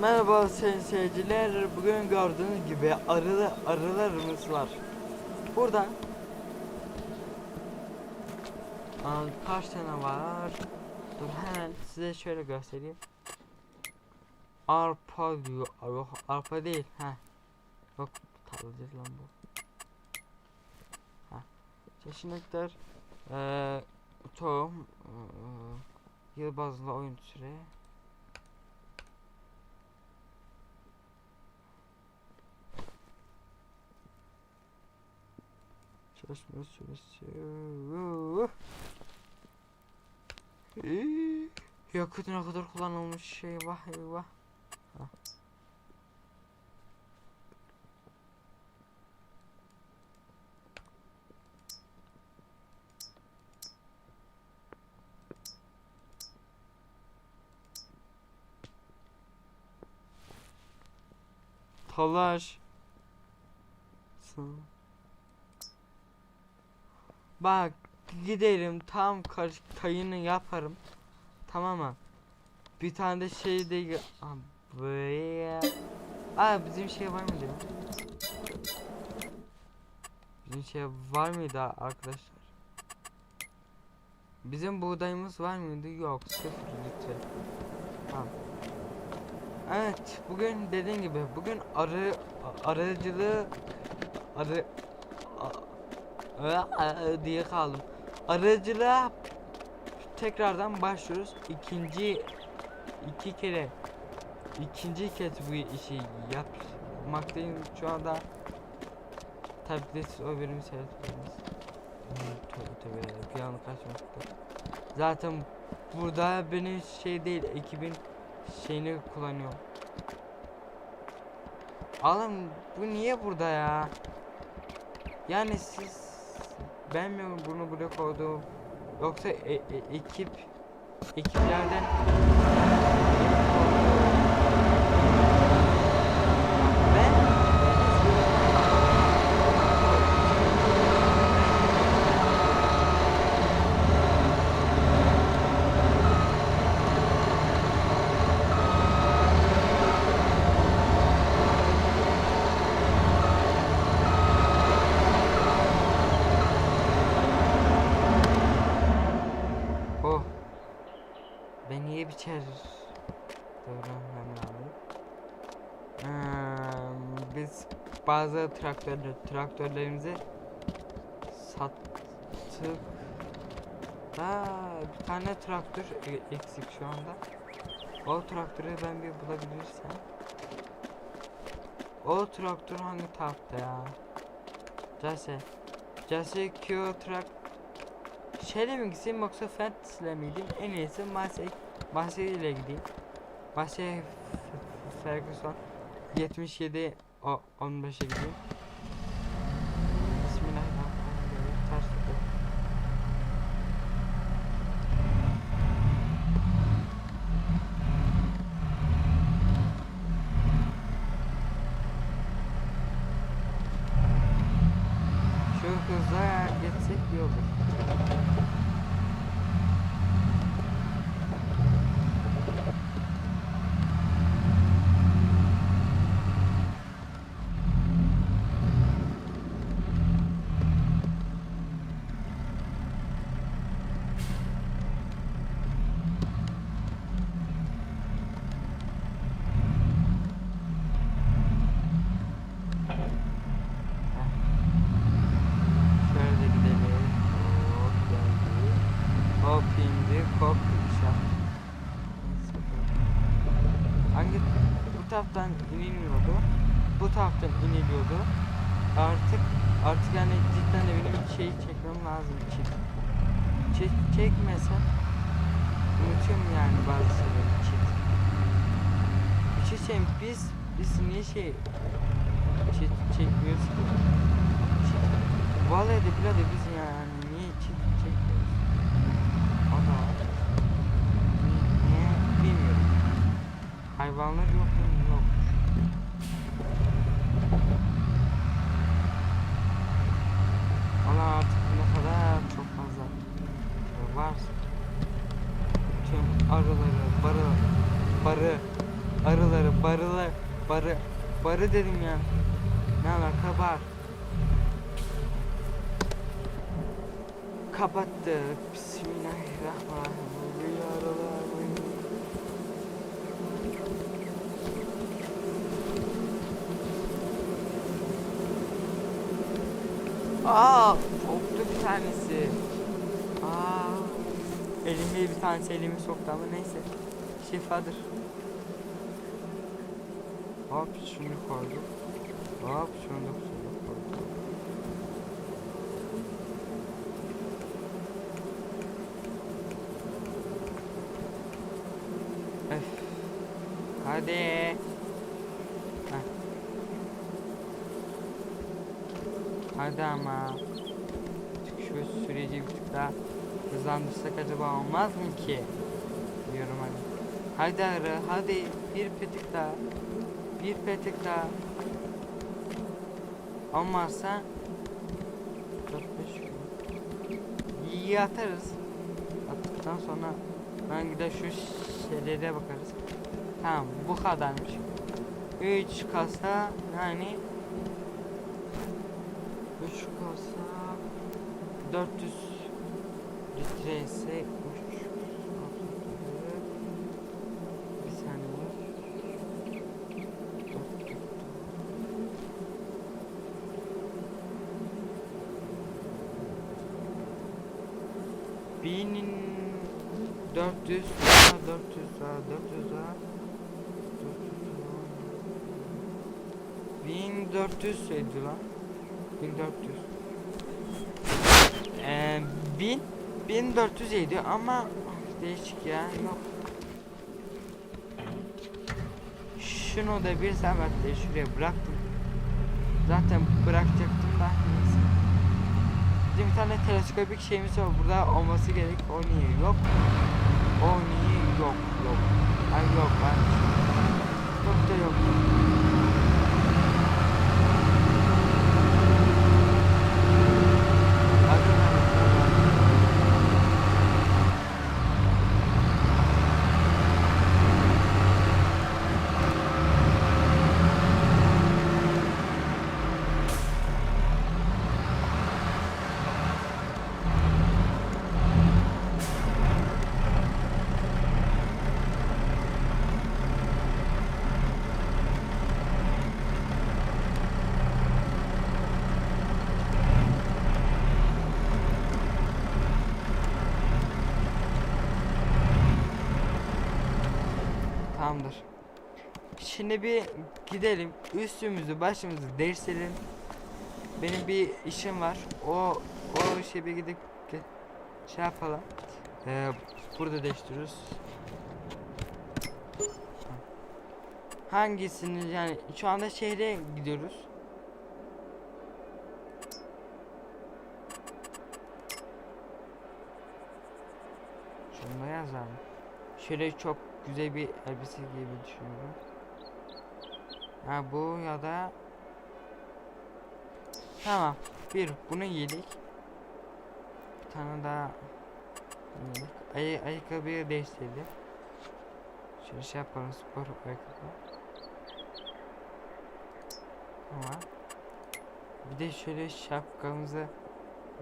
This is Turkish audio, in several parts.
Merhaba sayın seyirciler. Bugün gördüğünüz gibi arılı arılarımız var. Burada Aa, kaç tane var? Dur hemen size şöyle göstereyim. Arpa diyor. Yok arpa değil. Ha. Yok tarladır lan bu. Ha. Çeşitlikler eee tohum eee, yıl bazlı oyun süre Çalışma süresi. Yakıt ne kadar kullanılmış şey vah eyvah. Ha. Talaş. Sın. Bak giderim tam tayını yaparım. Tamam mı? Bir tane de şey de böyle. Aa bizim şey var mıydı? Bizim şey var mıydı arkadaşlar? Bizim buğdayımız var mıydı? Yok sıfır litre. Tamam. Evet bugün dediğim gibi bugün arı a- arıcılığı arı diye kaldım. Arıcılığa tekrardan başlıyoruz. İkinci iki kere ikinci kez bu işi yapmaktayım şu anda tablet o benim seyretmemiz. Anı kaçmıştı. Zaten burada benim şey değil ekibin şeyini kullanıyorum. Oğlum bu niye burada ya? Yani siz ben mi bunu buraya koydum yoksa e- e- ekip ekiplerden ben Oh. Biçer? Doğru hemen alayım. Hmm, biz bazı traktör traktörlerimizi sattık. Da bir tane traktör e- eksik şu anda. O traktörü ben bir bulabilirsem. O traktör hangi tarafta ya? Jase. Jase Q trak Şeyle mi gitsem yoksa Fantasy'le mi gideyim? En iyisi Marseille, İle gideyim. F- Ferguson 77 o 15'e gideyim. Bismillahirrahmanirrahim. Ters tutuyor. Şu hızla geçsek iyi olur. Şöyle gidelim. Hop geldi. Hop indi. Hop inşaat. Hangi bu taraftan iniliyordu? Bu taraftan iniliyordu. Artık artık yani cidden de benim şeyi çekmem lazım. Çek, çek, çekmesem unutuyorum yani bazı şeyleri çek. Bir şey söyleyeyim biz biz niye şey çek, çekmiyoruz ki? Vallahi de billahi de biz yani niye çek, çekmiyoruz? Ana. Niye, niye bilmiyorum. Hayvanlar yok mu? Yok. Valla artık ne kadar çok fazla var. Tüm arıları, barı, barı arıları, barılar, barı, barı dedim ya. Ne alaka bar? Kapattık. Bismillahirrahmanirrahim. Arılar. Aa, soktu bir tanesi. Aa, elime bir tanesi elimi soktu ama neyse. Şifadır. Hop şunu koyduk. Hop şunu da koyduk. Öf. Hadi. Heh. Hadi ama. Şu süreci bir tık daha hızlandırsak acaba olmaz mı ki? Diyorum hadi. Hadi arı, hadi bir petik daha. Bir petik daha. Olmazsa 4 5 İyi atarız. Attıktan sonra ben gider şu şeylere bakarız. Tamam bu kadarmış. 3 kasa yani 1000 400 daha 400 400 1400 şeydi lan. 1400 ee, 1000 1400 yedi ama değişik ya yok. Şunu da bir saatte şuraya bıraktım. Zaten bırakacaktım da neyse. Bizim bir tane teleskopik şeyimiz var. Burada olması gerek o niye yok. O niye yok yok. Ay yok ben yok da yok. Hadi lan, hadi. Tamamdır. Şimdi bir gidelim. Üstümüzü başımızı değiştirelim. Benim bir işim var. O o işe bir gidip şey yapalım. Ee, burada değiştiriyoruz. Hangisini yani şu anda şehre gidiyoruz. Şunu yazalım. Şöyle çok güzel bir elbise gibi düşünüyorum. Ha bu ya da Tamam. Bir bunu yedik. Bir tane daha yedik. Ay ayakkabıyı değiştirdi. Şöyle şey yapalım spor ayakkabı. Tamam. Bir de şöyle şapkamızı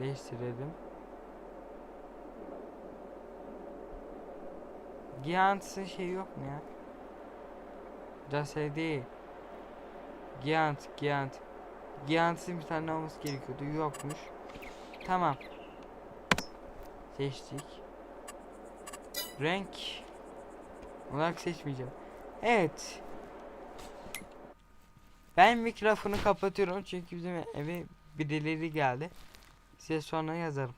değiştirelim. Giants'ın şey yok mu ya? Değil. Giant, Giant. Giants'ın bir tane olması gerekiyordu. Yokmuş. Tamam. Seçtik. Renk olarak seçmeyeceğim. Evet. Ben mikrofonu kapatıyorum çünkü bizim eve birileri geldi. Size sonra yazarım.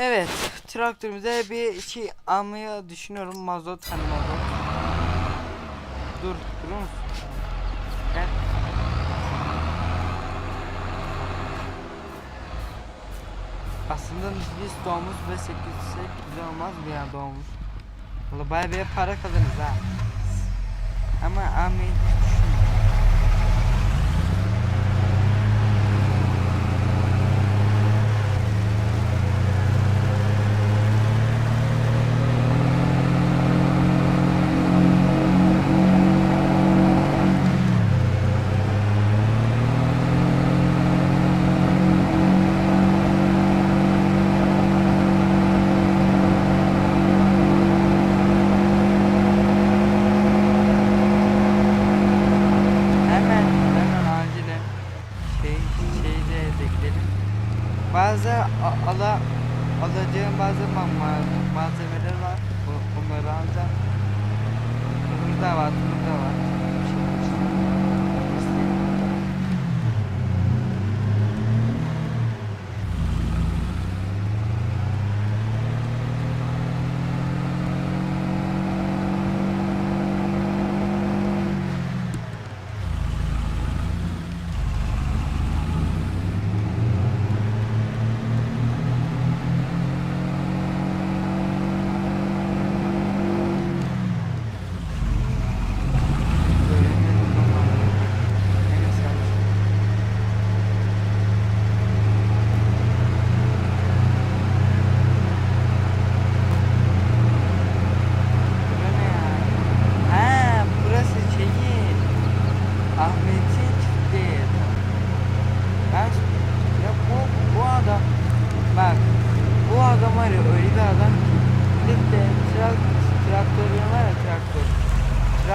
Evet, traktörümüze bir şey almaya düşünüyorum. Mazot hani mazot. Dur, durur musun? Gel. Aslında biz doğmuş ve sekizsek güzel olmaz mı ya doğmuş? Valla baya bir para kazanırız ha. Ama amin.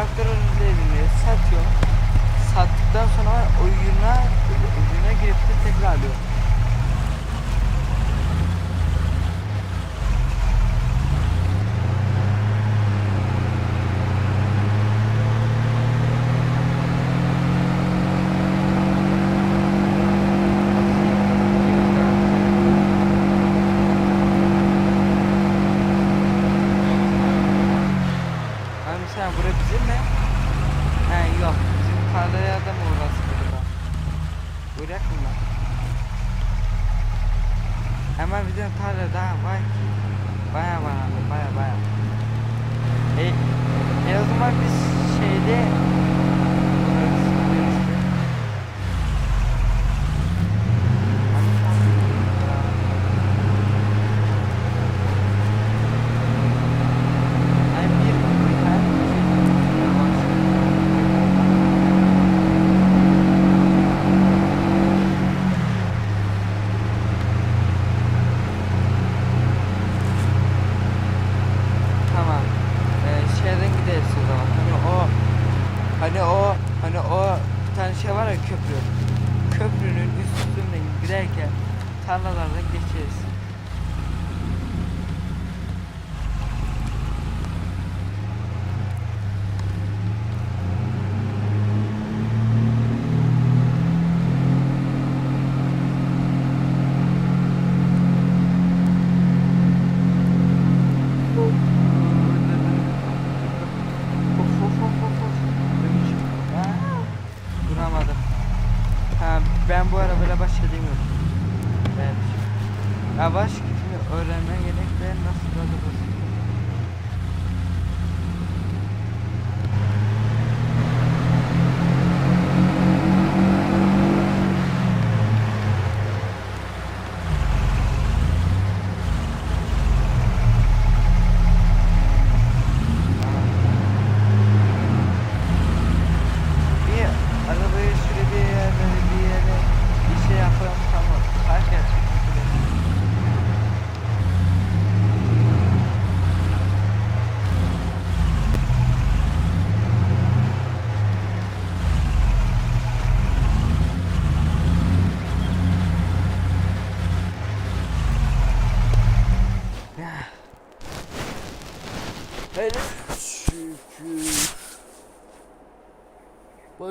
bıraktırırız diye. Satıyor. Sattıktan sonra oyuna, oyuna girip de tekrar alıyor.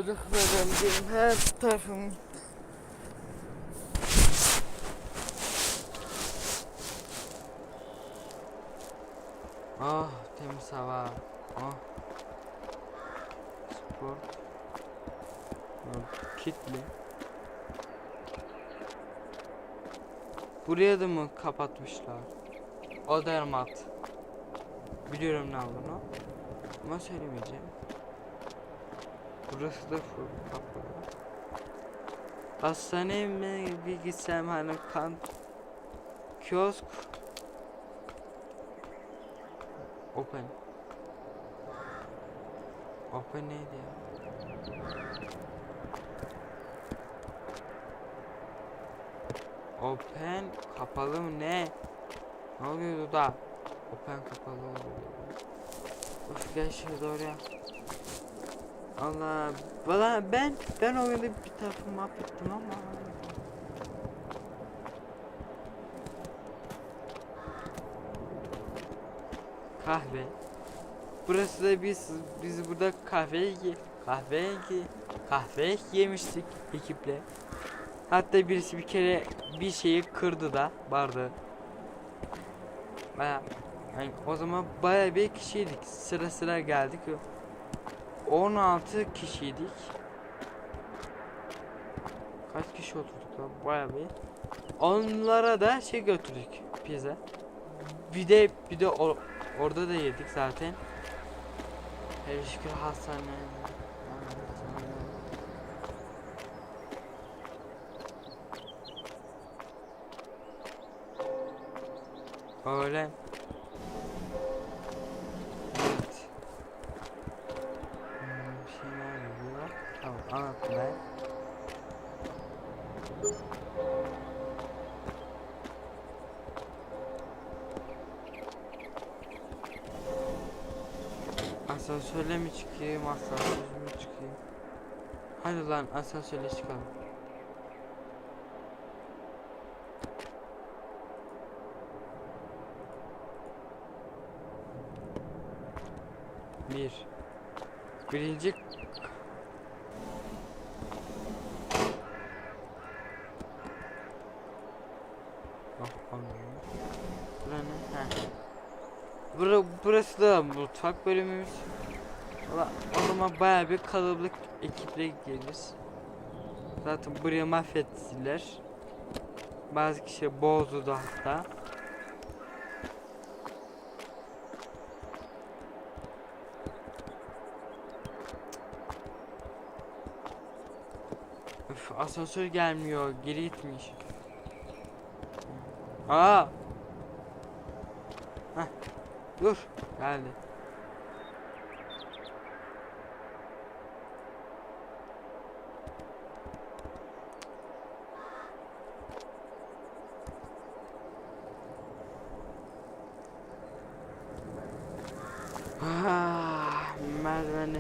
Çocuklarım benim her tarafım. Ah, oh temiz hava Oh ah. Spor. Oh, Kitli Buraya da mı kapatmışlar? Odermat. Biliyorum ne olduğunu. Ama söylemeyeceğim. Burası da full. Hastaneye mi bir gitsem hani kan kiosk. Open. Open neydi ya? Open kapalı mı? Ne? Ne oluyordu da? Open kapalı oluyor Uf gel şuraya doğru ya Allah valla ben ben oyunda bir tarafı mahvettim ama. Kahve. Burası da biz biz burada kahve kahve kahve yemiştik ekiple. Hatta birisi bir kere bir şeyi kırdı da bardağı. Baya yani o zaman baya bir kişiydik. Sıra sıra geldik 16 kişiydik. Kaç kişi oturduk lan? Bayağı bir. Onlara da şey götürdük pizza. Bir de bir de or- orada da yedik zaten. Her şükür hastane. Öyle. Hadi lan asansörle çıkalım. Bir. Birinci? Heh. Bura, burası da mutfak bölümümüz. Valla o zaman baya bir kalabalık ekiple geliriz. Zaten buraya mahvettiler. Bazı kişi bozdu da hatta. Üf, asansör gelmiyor. Geri gitmiş. Aa. Heh. Dur. Geldi.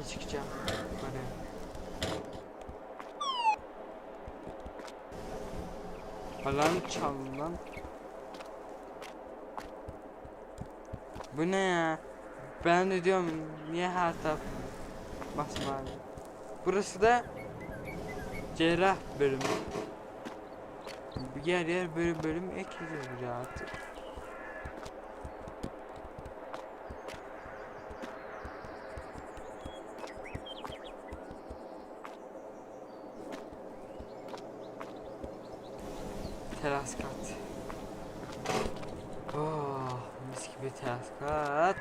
Merdivenle çıkacağım. Yukarı. Alarm çaldı lan. Bu ne ya? Ben de diyorum niye her taraf masmavi. Burası da cerrah bölümü. Yer yer bölüm bölüm buraya artık. Teras kat. Oh, mis gibi teras kat.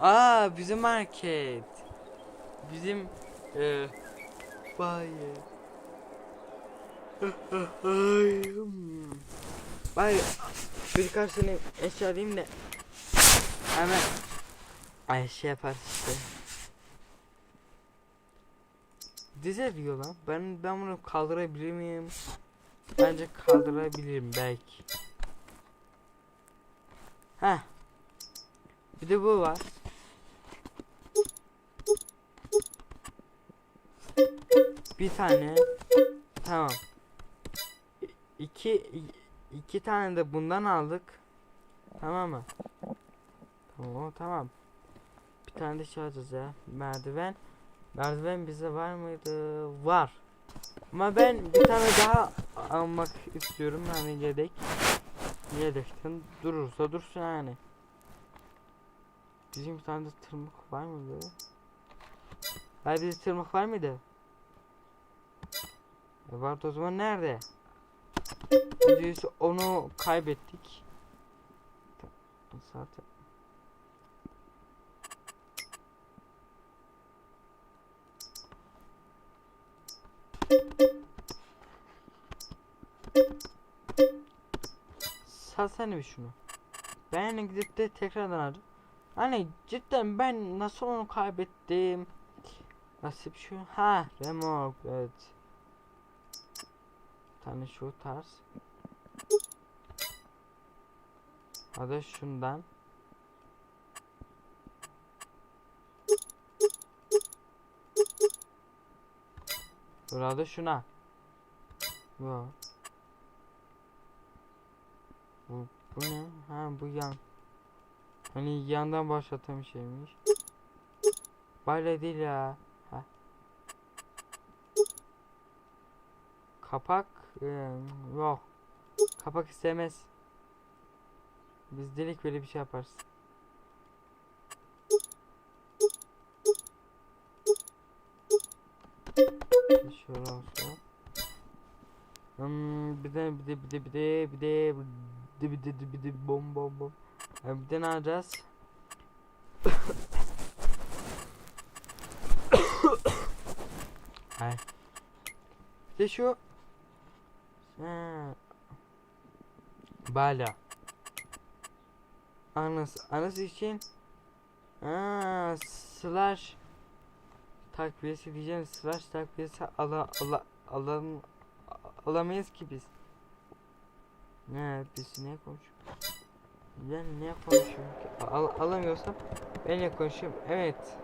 Aa, bizim market. Bizim e, bayi. Ay, hmm. Bay birkaç tane eşya alayım da hemen ay şey yapar işte. Dizel diyor lan. Ben ben bunu kaldırabilir miyim? Bence kaldırabilirim belki. Heh. Bir de bu var. Bir tane. Tamam. İki iki tane de bundan aldık. Tamam mı? Tamam tamam. Bir tane de şey ya. Merdiven. Merdiven bize var mıydı? Var. Ama ben bir tane daha almak istiyorum yani yedek. Yedekten durursa dursun yani. Bizim bir tane de tırmık var mıydı? Ha bizde tırmık var mıydı? E vardı o zaman nerede? Biz onu kaybettik. Zaten. Salsana bir şunu. Ben gidip de tekrardan arayacağım. Hani cidden ben nasıl onu kaybettim? Nasip şu. Ha, remork evet. Bir tane şu tarz. Hadi şundan. Burada şuna. Yo. Bu, bu ne? Ha bu yan. Hani yandan başlatan şeymiş. Böyle değil ya. Ha. Kapak eee, yok. Kapak istemez. Biz delik böyle bir şey yaparız. Şöyle olsun. Hmm, bir de bir de bir de bir de bir de bir de de bir de bom bom bom. Ha, bir de ne yapacağız? Ay. Bir de şu. Ha. Bala. Anası, anası için. Aa, slash takviyesi diyeceğim. Slash takviyesi ala ala alam alamayız ki biz. Ne biz ne konuşuyoruz? Ben ne konuşuyorum ki? Al, alamıyorsam ben ne konuşuyorum? Evet.